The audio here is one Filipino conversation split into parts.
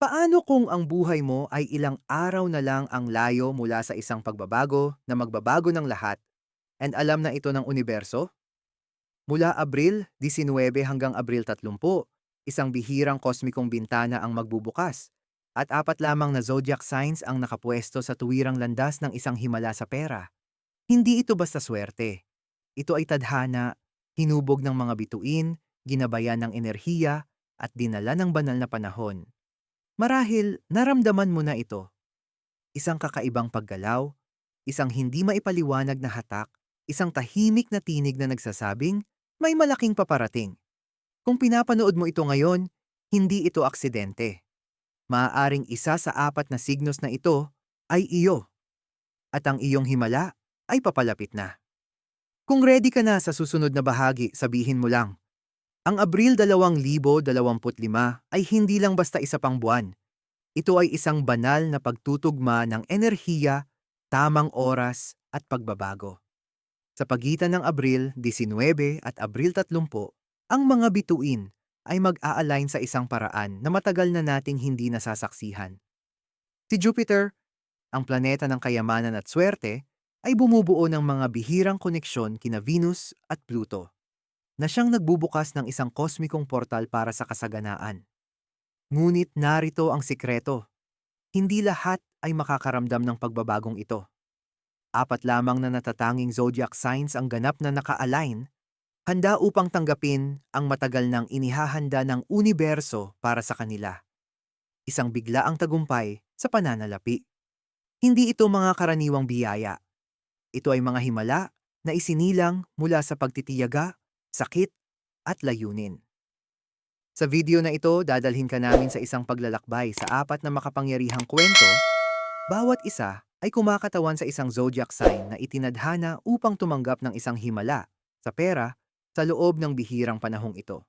Paano kung ang buhay mo ay ilang araw na lang ang layo mula sa isang pagbabago na magbabago ng lahat and alam na ito ng universo? Mula Abril 19 hanggang Abril 30, isang bihirang kosmikong bintana ang magbubukas at apat lamang na zodiac signs ang nakapwesto sa tuwirang landas ng isang himala sa pera. Hindi ito basta swerte. Ito ay tadhana, hinubog ng mga bituin, ginabayan ng enerhiya, at dinala ng banal na panahon. Marahil naramdaman mo na ito. Isang kakaibang paggalaw, isang hindi maipaliwanag na hatak, isang tahimik na tinig na nagsasabing, may malaking paparating. Kung pinapanood mo ito ngayon, hindi ito aksidente. Maaaring isa sa apat na signos na ito ay iyo. At ang iyong himala ay papalapit na. Kung ready ka na sa susunod na bahagi, sabihin mo lang, ang Abril 2025 ay hindi lang basta isa pang buwan. Ito ay isang banal na pagtutugma ng enerhiya, tamang oras at pagbabago. Sa pagitan ng Abril 19 at Abril 30, ang mga bituin ay mag-a-align sa isang paraan na matagal na nating hindi nasasaksihan. Si Jupiter, ang planeta ng kayamanan at swerte, ay bumubuo ng mga bihirang koneksyon kina Venus at Pluto na siyang nagbubukas ng isang kosmikong portal para sa kasaganaan. Ngunit narito ang sikreto. Hindi lahat ay makakaramdam ng pagbabagong ito. Apat lamang na natatanging zodiac signs ang ganap na naka-align, handa upang tanggapin ang matagal nang inihahanda ng universo para sa kanila. Isang bigla ang tagumpay sa pananalapi. Hindi ito mga karaniwang biyaya. Ito ay mga himala na isinilang mula sa pagtitiyaga sakit, at layunin. Sa video na ito, dadalhin ka namin sa isang paglalakbay sa apat na makapangyarihang kwento. Bawat isa ay kumakatawan sa isang zodiac sign na itinadhana upang tumanggap ng isang himala sa pera sa loob ng bihirang panahong ito.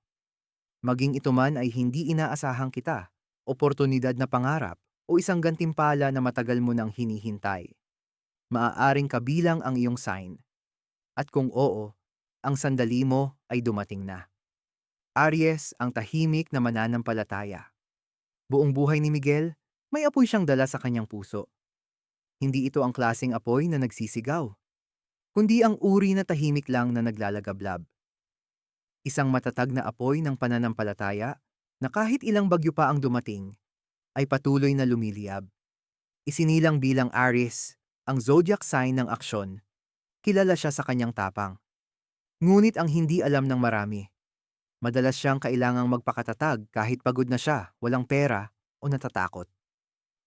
Maging ito man ay hindi inaasahang kita, oportunidad na pangarap, o isang gantimpala na matagal mo nang hinihintay. Maaaring kabilang ang iyong sign. At kung oo, ang sandali mo ay dumating na. Aries ang tahimik na mananampalataya. Buong buhay ni Miguel, may apoy siyang dala sa kanyang puso. Hindi ito ang klasing apoy na nagsisigaw, kundi ang uri na tahimik lang na naglalagablab. Isang matatag na apoy ng pananampalataya na kahit ilang bagyo pa ang dumating, ay patuloy na lumiliyab. Isinilang bilang Aries, ang zodiac sign ng aksyon, kilala siya sa kanyang tapang. Ngunit ang hindi alam ng marami. Madalas siyang kailangang magpakatatag kahit pagod na siya, walang pera o natatakot.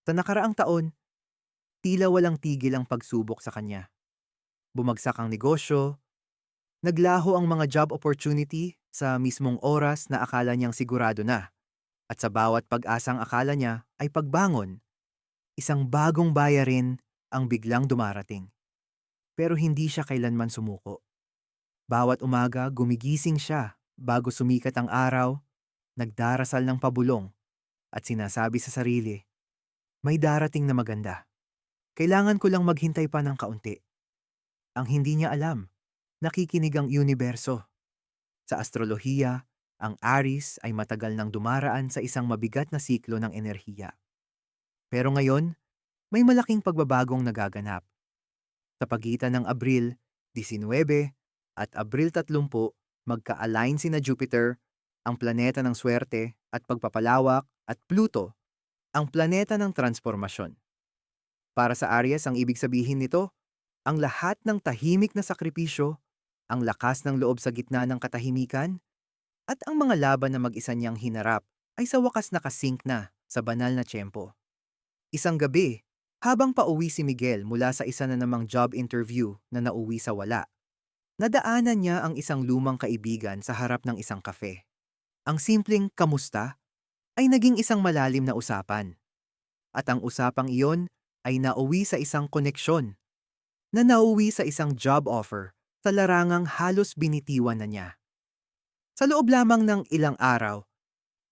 Sa nakaraang taon, tila walang tigil ang pagsubok sa kanya. Bumagsak ang negosyo, naglaho ang mga job opportunity sa mismong oras na akala niyang sigurado na. At sa bawat pag-asang akala niya ay pagbangon, isang bagong bayarin ang biglang dumarating. Pero hindi siya kailanman sumuko. Bawat umaga gumigising siya bago sumikat ang araw, nagdarasal ng pabulong, at sinasabi sa sarili, may darating na maganda. Kailangan ko lang maghintay pa ng kaunti. Ang hindi niya alam, nakikinig ang universo. Sa astrolohiya, ang Aries ay matagal nang dumaraan sa isang mabigat na siklo ng enerhiya. Pero ngayon, may malaking pagbabagong nagaganap. Sa pagitan ng Abril 19 at Abril 30 magka-align sina Jupiter, ang planeta ng swerte at pagpapalawak, at Pluto, ang planeta ng transformasyon. Para sa Aries, ang ibig sabihin nito, ang lahat ng tahimik na sakripisyo, ang lakas ng loob sa gitna ng katahimikan, at ang mga laban na mag-isa niyang hinarap ay sa wakas nakasink na sa banal na tiyempo. Isang gabi, habang pauwi si Miguel mula sa isa na namang job interview na nauwi sa wala, Nadaanan niya ang isang lumang kaibigan sa harap ng isang kafe. Ang simpleng kamusta ay naging isang malalim na usapan. At ang usapang iyon ay nauwi sa isang koneksyon na nauwi sa isang job offer sa larangang halos binitiwan na niya. Sa loob lamang ng ilang araw,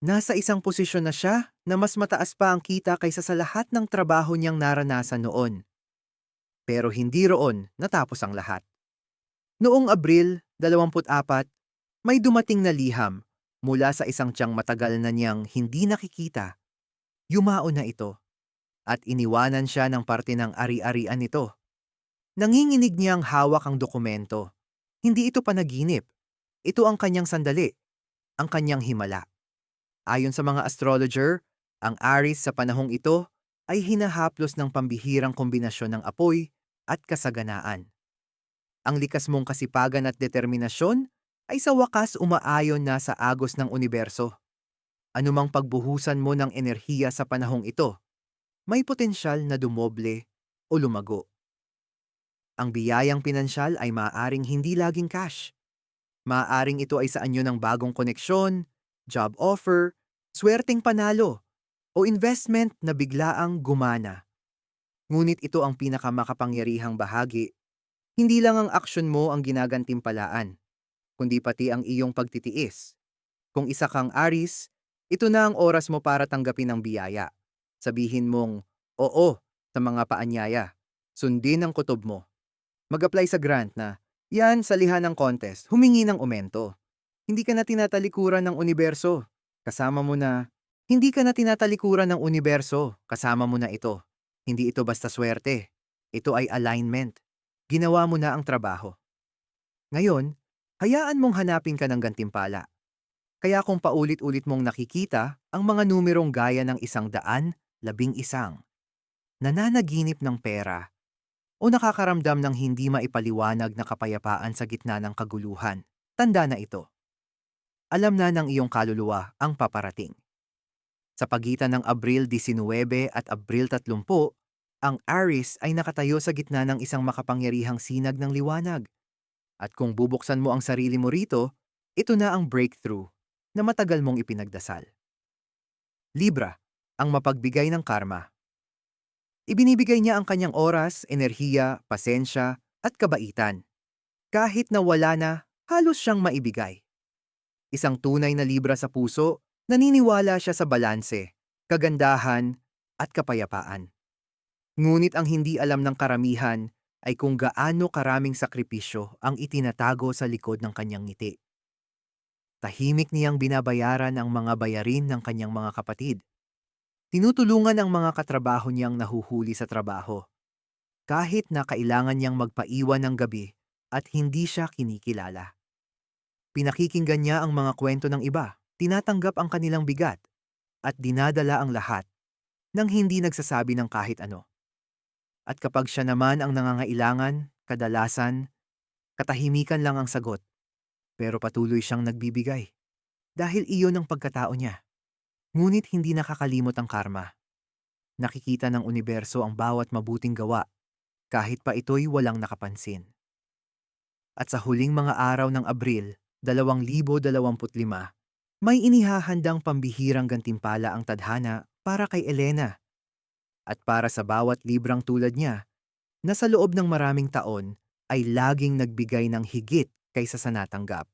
nasa isang posisyon na siya na mas mataas pa ang kita kaysa sa lahat ng trabaho niyang naranasan noon. Pero hindi roon natapos ang lahat. Noong Abril 24, may dumating na liham mula sa isang tiyang matagal na niyang hindi nakikita. yumao na ito. At iniwanan siya ng parte ng ari-arian nito. Nanginginig niyang hawak ang dokumento. Hindi ito panaginip. Ito ang kanyang sandali. Ang kanyang himala. Ayon sa mga astrologer, ang Aries sa panahong ito ay hinahaplos ng pambihirang kombinasyon ng apoy at kasaganaan. Ang likas mong kasipagan at determinasyon ay sa wakas umaayon na sa agos ng universo. Anumang pagbuhusan mo ng enerhiya sa panahong ito, may potensyal na dumoble o lumago. Ang biyayang pinansyal ay maaaring hindi laging cash. Maaaring ito ay sa anyo ng bagong koneksyon, job offer, swerteng panalo, o investment na biglaang gumana. Ngunit ito ang pinakamakapangyarihang bahagi. Hindi lang ang aksyon mo ang ginagantimpalaan, kundi pati ang iyong pagtitiis. Kung isa kang Aris, ito na ang oras mo para tanggapin ang biyaya. Sabihin mong, oo, sa mga paanyaya. Sundin ang kutob mo. Mag-apply sa grant na, yan sa liha ng contest, humingi ng umento. Hindi ka na tinatalikuran ng universo. Kasama mo na, hindi ka na tinatalikuran ng universo. Kasama mo na ito. Hindi ito basta swerte. Ito ay alignment. Ginawa mo na ang trabaho. Ngayon, hayaan mong hanapin ka ng gantimpala. Kaya kung paulit-ulit mong nakikita ang mga numerong gaya ng isang daan, labing isang, nananaginip ng pera, o nakakaramdam ng hindi maipaliwanag na kapayapaan sa gitna ng kaguluhan, tanda na ito. Alam na ng iyong kaluluwa ang paparating. Sa pagitan ng Abril 19 at Abril 30, ang Aries ay nakatayo sa gitna ng isang makapangyarihang sinag ng liwanag. At kung bubuksan mo ang sarili mo rito, ito na ang breakthrough na matagal mong ipinagdasal. Libra, ang mapagbigay ng karma. Ibinibigay niya ang kanyang oras, enerhiya, pasensya, at kabaitan. Kahit na wala na, halos siyang maibigay. Isang tunay na Libra sa puso, naniniwala siya sa balanse, kagandahan, at kapayapaan. Ngunit ang hindi alam ng karamihan ay kung gaano karaming sakripisyo ang itinatago sa likod ng kanyang ngiti. Tahimik niyang binabayaran ang mga bayarin ng kanyang mga kapatid. Tinutulungan ang mga katrabaho niyang nahuhuli sa trabaho. Kahit na kailangan niyang magpaiwan ng gabi at hindi siya kinikilala. Pinakikinggan niya ang mga kwento ng iba, tinatanggap ang kanilang bigat, at dinadala ang lahat nang hindi nagsasabi ng kahit ano. At kapag siya naman ang nangangailangan, kadalasan, katahimikan lang ang sagot pero patuloy siyang nagbibigay. Dahil iyon ang pagkatao niya. Ngunit hindi nakakalimot ang karma. Nakikita ng universo ang bawat mabuting gawa, kahit pa ito'y walang nakapansin. At sa huling mga araw ng Abril, 2025, may inihahandang pambihirang gantimpala ang tadhana para kay Elena. At para sa bawat librang tulad niya, na sa loob ng maraming taon ay laging nagbigay ng higit kaysa sa natanggap.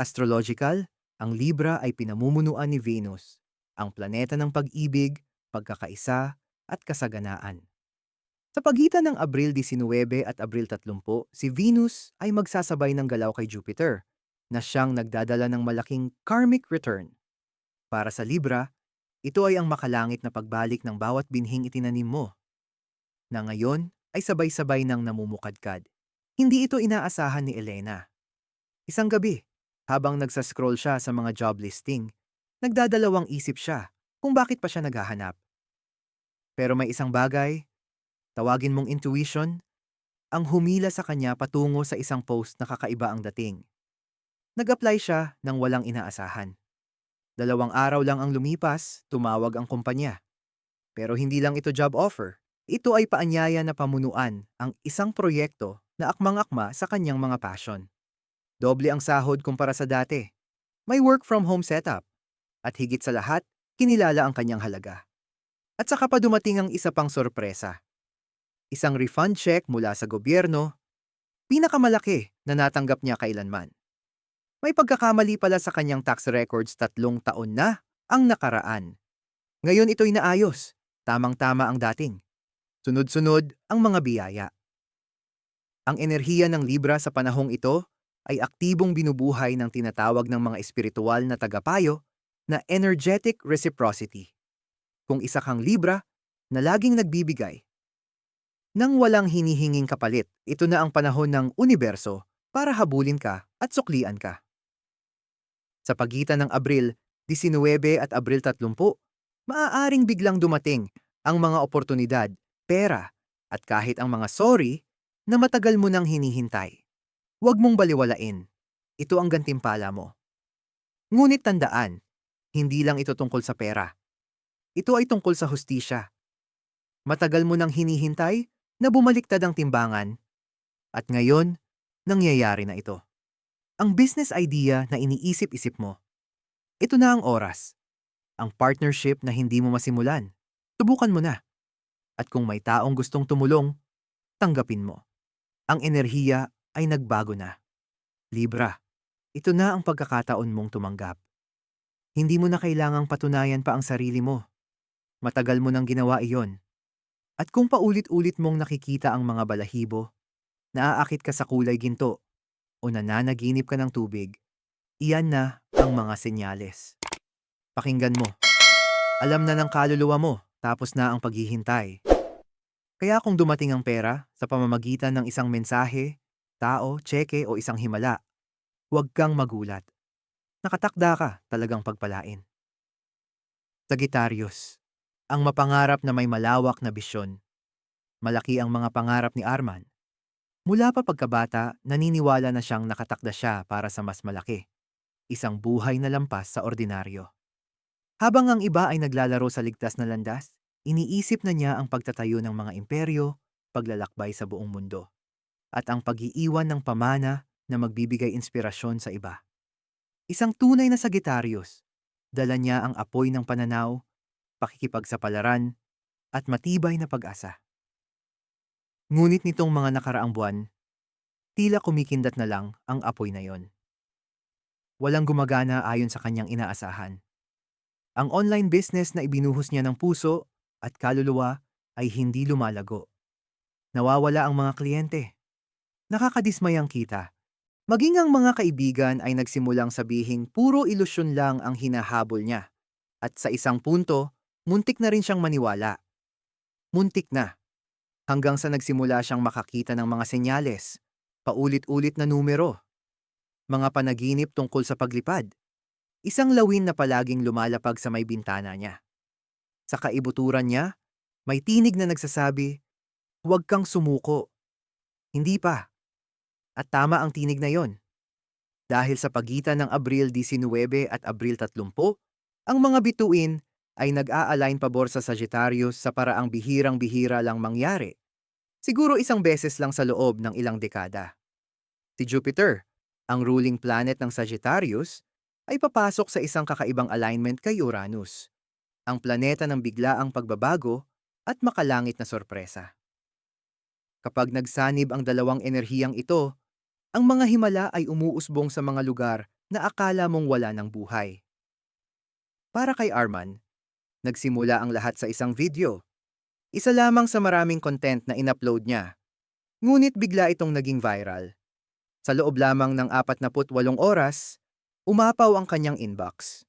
Astrological, ang Libra ay pinamumunuan ni Venus, ang planeta ng pag-ibig, pagkakaisa, at kasaganaan. Sa pagitan ng Abril 19 at Abril 30, si Venus ay magsasabay ng galaw kay Jupiter, na siyang nagdadala ng malaking karmic return. Para sa Libra, ito ay ang makalangit na pagbalik ng bawat binhing itinanim mo, na ngayon ay sabay-sabay ng namumukadkad. Hindi ito inaasahan ni Elena. Isang gabi, habang nagsascroll siya sa mga job listing, nagdadalawang isip siya kung bakit pa siya naghahanap. Pero may isang bagay, tawagin mong intuition, ang humila sa kanya patungo sa isang post na kakaiba ang dating. Nag-apply siya nang walang inaasahan. Dalawang araw lang ang lumipas, tumawag ang kumpanya. Pero hindi lang ito job offer. Ito ay paanyaya na pamunuan ang isang proyekto na akmang-akma sa kanyang mga passion. Doble ang sahod kumpara sa dati. May work from home setup. At higit sa lahat, kinilala ang kanyang halaga. At saka pa dumating ang isa pang sorpresa. Isang refund check mula sa gobyerno, pinakamalaki na natanggap niya kailanman. May pagkakamali pala sa kanyang tax records tatlong taon na ang nakaraan. Ngayon ito'y naayos, tamang-tama ang dating. Sunod-sunod ang mga biyaya. Ang enerhiya ng Libra sa panahong ito ay aktibong binubuhay ng tinatawag ng mga espiritual na tagapayo na energetic reciprocity. kung isa kang libra na laging nagbibigay. Nang walang hinihinging kapalit, ito na ang panahon ng universo para habulin ka at suklian ka. Sa pagitan ng Abril 19 at Abril 30, maaaring biglang dumating ang mga oportunidad, pera, at kahit ang mga sorry na matagal mo nang hinihintay. Huwag mong baliwalain. Ito ang gantimpala mo. Ngunit tandaan, hindi lang ito tungkol sa pera. Ito ay tungkol sa hustisya. Matagal mo nang hinihintay na bumaliktad ang timbangan. At ngayon, nangyayari na ito. Ang business idea na iniisip-isip mo. Ito na ang oras. Ang partnership na hindi mo masimulan. Subukan mo na. At kung may taong gustong tumulong, tanggapin mo. Ang enerhiya ay nagbago na. Libra, ito na ang pagkakataon mong tumanggap. Hindi mo na kailangang patunayan pa ang sarili mo. Matagal mo nang ginawa iyon. At kung paulit-ulit mong nakikita ang mga balahibo, naaakit ka sa kulay ginto, o nananaginip ka ng tubig, iyan na ang mga senyales. Pakinggan mo. Alam na ng kaluluwa mo, tapos na ang paghihintay. Kaya kung dumating ang pera sa pamamagitan ng isang mensahe, tao, tseke o isang himala, huwag kang magulat. Nakatakda ka talagang pagpalain. Sagittarius, ang mapangarap na may malawak na bisyon. Malaki ang mga pangarap ni Arman. Mula pa pagkabata, naniniwala na siyang nakatakda siya para sa mas malaki. Isang buhay na lampas sa ordinaryo. Habang ang iba ay naglalaro sa ligtas na landas, iniisip na niya ang pagtatayo ng mga imperyo, paglalakbay sa buong mundo, at ang pag-iiwan ng pamana na magbibigay inspirasyon sa iba. Isang tunay na Sagittarius, dala niya ang apoy ng pananaw, pakikipagsapalaran, at matibay na pag-asa. Ngunit nitong mga nakaraang buwan, tila kumikindat na lang ang apoy na yon. Walang gumagana ayon sa kanyang inaasahan. Ang online business na ibinuhos niya ng puso at kaluluwa ay hindi lumalago. Nawawala ang mga kliyente. Nakakadismayang kita. Maging ang mga kaibigan ay nagsimulang sabihing puro ilusyon lang ang hinahabol niya. At sa isang punto, muntik na rin siyang maniwala. Muntik na. Hanggang sa nagsimula siyang makakita ng mga senyales, paulit-ulit na numero, mga panaginip tungkol sa paglipad, isang lawin na palaging lumalapag sa may bintana niya. Sa kaibuturan niya, may tinig na nagsasabi, huwag kang sumuko. Hindi pa. At tama ang tinig na yon. Dahil sa pagitan ng Abril 19 at Abril 30, ang mga bituin ay nag-a-align pabor sa Sagittarius sa paraang bihirang-bihira lang mangyari. Siguro isang beses lang sa loob ng ilang dekada. Si Jupiter, ang ruling planet ng Sagittarius, ay papasok sa isang kakaibang alignment kay Uranus, ang planeta ng biglaang pagbabago at makalangit na sorpresa. Kapag nagsanib ang dalawang enerhiyang ito, ang mga himala ay umuusbong sa mga lugar na akala mong wala ng buhay. Para kay Arman, nagsimula ang lahat sa isang video. Isa lamang sa maraming content na inupload niya. Ngunit bigla itong naging viral. Sa loob lamang ng 48 oras, umapaw ang kanyang inbox.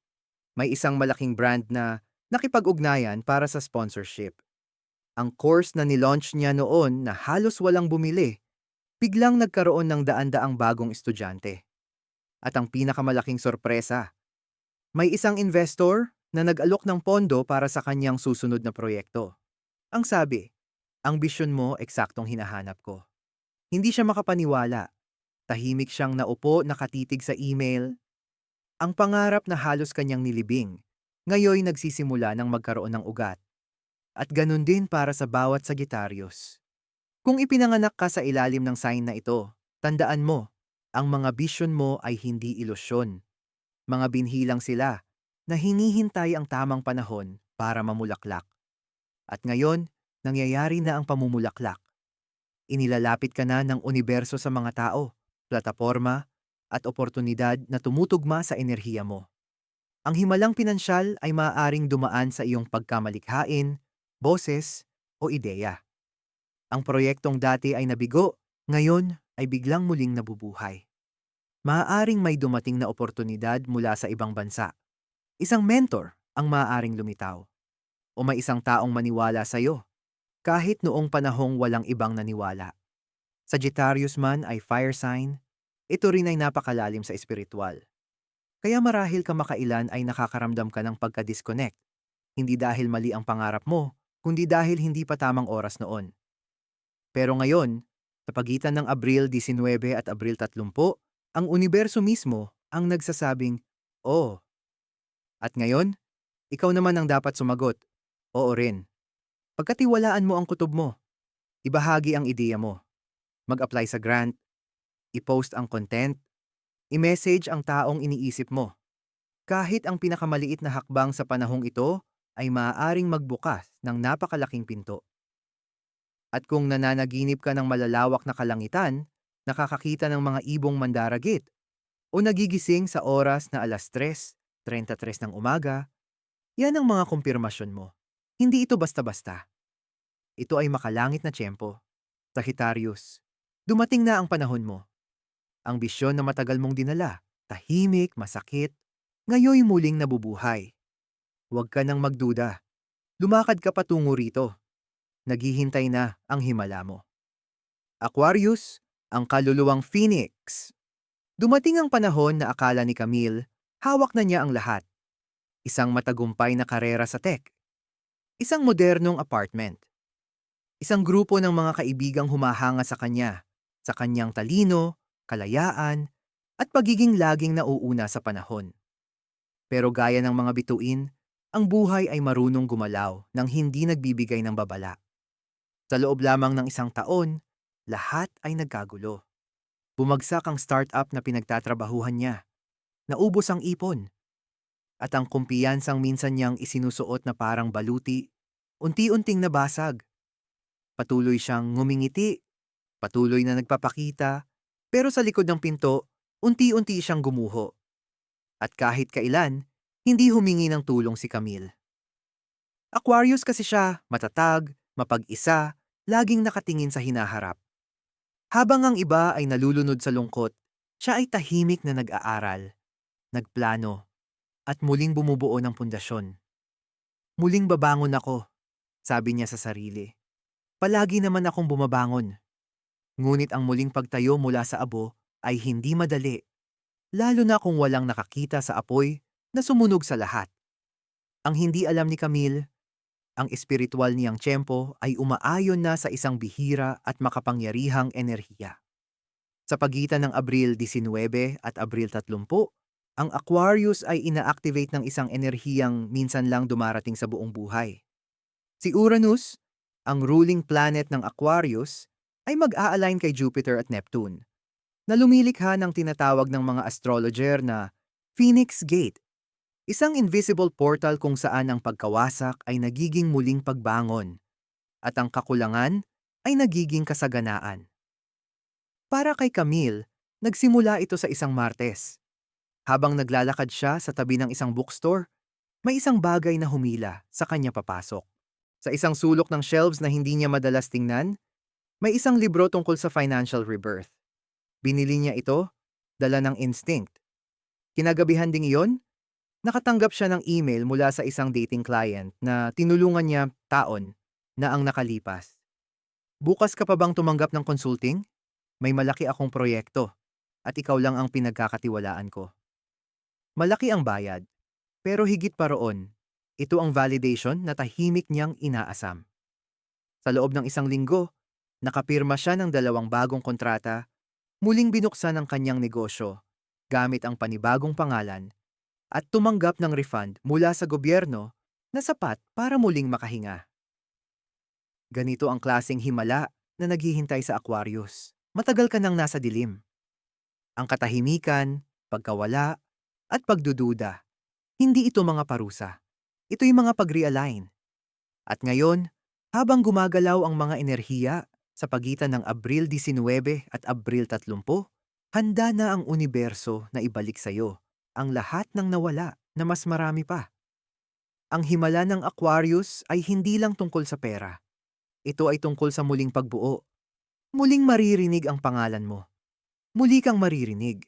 May isang malaking brand na nakipag-ugnayan para sa sponsorship. Ang course na nilaunch niya noon na halos walang bumili biglang nagkaroon ng daan-daang bagong estudyante. At ang pinakamalaking sorpresa, may isang investor na nag-alok ng pondo para sa kanyang susunod na proyekto. Ang sabi, ang bisyon mo eksaktong hinahanap ko. Hindi siya makapaniwala. Tahimik siyang naupo nakatitig sa email. Ang pangarap na halos kanyang nilibing, ngayon nagsisimula ng magkaroon ng ugat. At ganun din para sa bawat Sagittarius. Kung ipinanganak ka sa ilalim ng sign na ito, tandaan mo, ang mga bisyon mo ay hindi ilusyon. Mga binhilang sila na hinihintay ang tamang panahon para mamulaklak. At ngayon, nangyayari na ang pamumulaklak. Inilalapit ka na ng universo sa mga tao, plataforma, at oportunidad na tumutugma sa enerhiya mo. Ang himalang pinansyal ay maaaring dumaan sa iyong pagkamalikhain, boses, o ideya. Ang proyektong dati ay nabigo, ngayon ay biglang muling nabubuhay. Maaaring may dumating na oportunidad mula sa ibang bansa. Isang mentor ang maaaring lumitaw. O may isang taong maniwala sa'yo, kahit noong panahong walang ibang naniwala. Sagittarius man ay fire sign, ito rin ay napakalalim sa espiritual. Kaya marahil ka makailan ay nakakaramdam ka ng pagka-disconnect. Hindi dahil mali ang pangarap mo, kundi dahil hindi pa tamang oras noon. Pero ngayon, sa pagitan ng Abril 19 at Abril 30, ang universo mismo ang nagsasabing, Oo. At ngayon, ikaw naman ang dapat sumagot, Oo rin. Pagkatiwalaan mo ang kutob mo, ibahagi ang ideya mo, mag-apply sa grant, i-post ang content, i-message ang taong iniisip mo. Kahit ang pinakamaliit na hakbang sa panahong ito ay maaaring magbukas ng napakalaking pinto. At kung nananaginip ka ng malalawak na kalangitan, nakakakita ng mga ibong mandaragit, o nagigising sa oras na alas 3.33 ng umaga, yan ang mga kumpirmasyon mo. Hindi ito basta-basta. Ito ay makalangit na tiyempo. Sagittarius, dumating na ang panahon mo. Ang bisyon na matagal mong dinala, tahimik, masakit, ngayoy muling nabubuhay. Huwag ka nang magduda. Lumakad ka patungo rito. Naghihintay na ang himala mo. Aquarius, ang kaluluwang phoenix. Dumating ang panahon na akala ni Camille, hawak na niya ang lahat. Isang matagumpay na karera sa tech. Isang modernong apartment. Isang grupo ng mga kaibigang humahanga sa kanya, sa kanyang talino, kalayaan, at pagiging laging nauuna sa panahon. Pero gaya ng mga bituin, ang buhay ay marunong gumalaw nang hindi nagbibigay ng babala. Sa loob lamang ng isang taon, lahat ay nagkagulo. Bumagsak ang startup na pinagtatrabahuhan niya. Naubos ang ipon. At ang kumpiyansang minsan niyang isinusuot na parang baluti, unti-unting nabasag. Patuloy siyang ngumingiti, patuloy na nagpapakita, pero sa likod ng pinto, unti-unti siyang gumuho. At kahit kailan, hindi humingi ng tulong si Camille. Aquarius kasi siya, matatag, mapag-isa, laging nakatingin sa hinaharap. Habang ang iba ay nalulunod sa lungkot, siya ay tahimik na nag-aaral, nagplano, at muling bumubuo ng pundasyon. Muling babangon ako, sabi niya sa sarili. Palagi naman akong bumabangon. Ngunit ang muling pagtayo mula sa abo ay hindi madali, lalo na kung walang nakakita sa apoy na sumunog sa lahat. Ang hindi alam ni Camille, ang espiritual niyang tiyempo ay umaayon na sa isang bihira at makapangyarihang enerhiya. Sa pagitan ng Abril 19 at Abril 30, ang Aquarius ay ina-activate ng isang enerhiyang minsan lang dumarating sa buong buhay. Si Uranus, ang ruling planet ng Aquarius, ay mag-a-align kay Jupiter at Neptune, na lumilikha ng tinatawag ng mga astrologer na Phoenix Gate Isang invisible portal kung saan ang pagkawasak ay nagiging muling pagbangon at ang kakulangan ay nagiging kasaganaan. Para kay Camille, nagsimula ito sa isang Martes. Habang naglalakad siya sa tabi ng isang bookstore, may isang bagay na humila sa kanya papasok. Sa isang sulok ng shelves na hindi niya madalas tingnan, may isang libro tungkol sa financial rebirth. Binili niya ito, dala ng instinct. Kinagabihan ding iyon, Nakatanggap siya ng email mula sa isang dating client na tinulungan niya taon na ang nakalipas. Bukas ka pa bang tumanggap ng consulting? May malaki akong proyekto at ikaw lang ang pinagkakatiwalaan ko. Malaki ang bayad, pero higit pa roon, ito ang validation na tahimik niyang inaasam. Sa loob ng isang linggo, nakapirma siya ng dalawang bagong kontrata, muling binuksan ang kanyang negosyo gamit ang panibagong pangalan at tumanggap ng refund mula sa gobyerno na sapat para muling makahinga. Ganito ang klaseng himala na naghihintay sa Aquarius. Matagal ka nang nasa dilim. Ang katahimikan, pagkawala, at pagdududa. Hindi ito mga parusa. Ito'y mga pag-realign. At ngayon, habang gumagalaw ang mga enerhiya sa pagitan ng Abril 19 at Abril 30, handa na ang universo na ibalik sa iyo ang lahat ng nawala na mas marami pa. Ang himala ng Aquarius ay hindi lang tungkol sa pera. Ito ay tungkol sa muling pagbuo. Muling maririnig ang pangalan mo. Muli kang maririnig.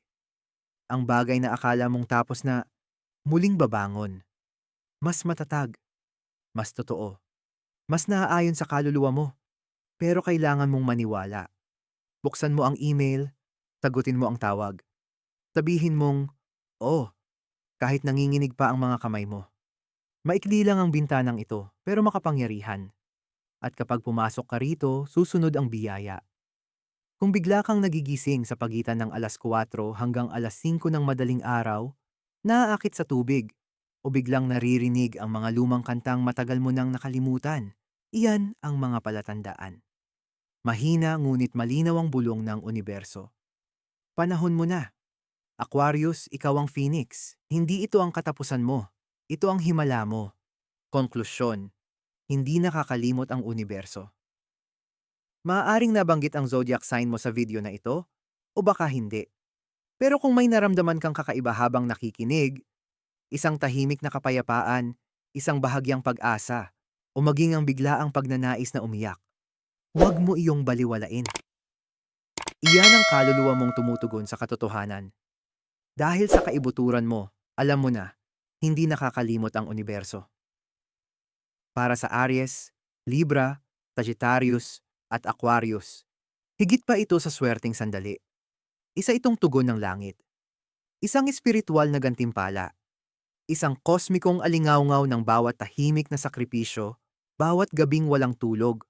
Ang bagay na akala mong tapos na muling babangon. Mas matatag. mas totoo. Mas naaayon sa kaluluwa mo. Pero kailangan mong maniwala. Buksan mo ang email, sagutin mo ang tawag. Sabihin mong, oh, kahit nanginginig pa ang mga kamay mo. Maikli lang ang bintanang ito, pero makapangyarihan. At kapag pumasok ka rito, susunod ang biyaya. Kung bigla kang nagigising sa pagitan ng alas 4 hanggang alas 5 ng madaling araw, naaakit sa tubig, o biglang naririnig ang mga lumang kantang matagal mo nang nakalimutan, iyan ang mga palatandaan. Mahina ngunit malinaw ang bulong ng universo. Panahon mo na. Aquarius, ikaw ang phoenix. Hindi ito ang katapusan mo. Ito ang himala mo. Konklusyon. Hindi nakakalimot ang universo. Maaaring nabanggit ang zodiac sign mo sa video na ito, o baka hindi. Pero kung may naramdaman kang kakaiba habang nakikinig, isang tahimik na kapayapaan, isang bahagyang pag-asa, o maging ang biglaang pagnanais na umiyak, huwag mo iyong baliwalain. Iyan ang kaluluwa mong tumutugon sa katotohanan. Dahil sa kaibuturan mo, alam mo na, hindi nakakalimot ang universo. Para sa Aries, Libra, Sagittarius, at Aquarius, higit pa ito sa swerteng sandali. Isa itong tugon ng langit. Isang espiritual na gantimpala. Isang kosmikong alingawngaw ng bawat tahimik na sakripisyo, bawat gabing walang tulog,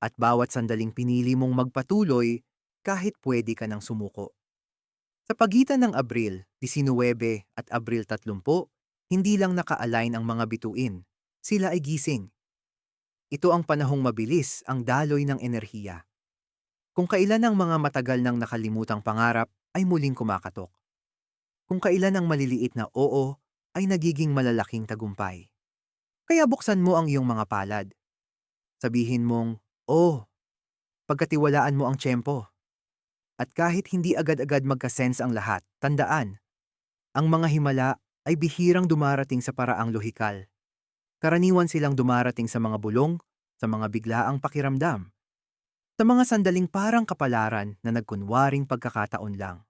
at bawat sandaling pinili mong magpatuloy kahit pwede ka nang sumuko. Sa pagitan ng Abril 19 at Abril 30, hindi lang naka-align ang mga bituin, sila ay gising. Ito ang panahong mabilis ang daloy ng enerhiya. Kung kailan ang mga matagal nang nakalimutang pangarap ay muling kumakatok. Kung kailan ang maliliit na oo ay nagiging malalaking tagumpay. Kaya buksan mo ang iyong mga palad. Sabihin mong, oh, pagkatiwalaan mo ang tiyempo. At kahit hindi agad-agad magkasense ang lahat, tandaan, ang mga himala ay bihirang dumarating sa paraang lohikal. Karaniwan silang dumarating sa mga bulong, sa mga biglaang pakiramdam, sa mga sandaling parang kapalaran na nagkunwaring pagkakataon lang.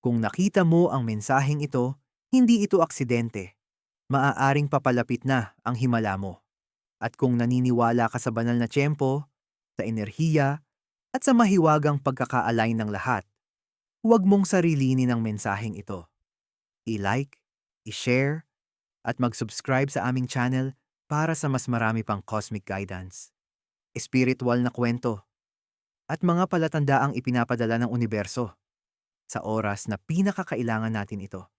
Kung nakita mo ang mensaheng ito, hindi ito aksidente. Maaaring papalapit na ang himala mo. At kung naniniwala ka sa banal na tiyempo, sa enerhiya, at sa mahiwagang pagkakaalay ng lahat, huwag mong sarilinin ang mensaheng ito. I-like, i-share, at mag-subscribe sa aming channel para sa mas marami pang cosmic guidance, espiritual na kwento, at mga palatandaang ipinapadala ng universo sa oras na pinakakailangan natin ito.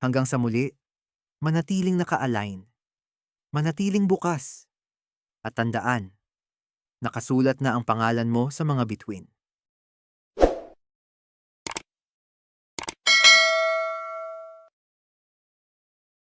Hanggang sa muli, manatiling naka-align, manatiling bukas, at tandaan, nakasulat na ang pangalan mo sa mga bituin.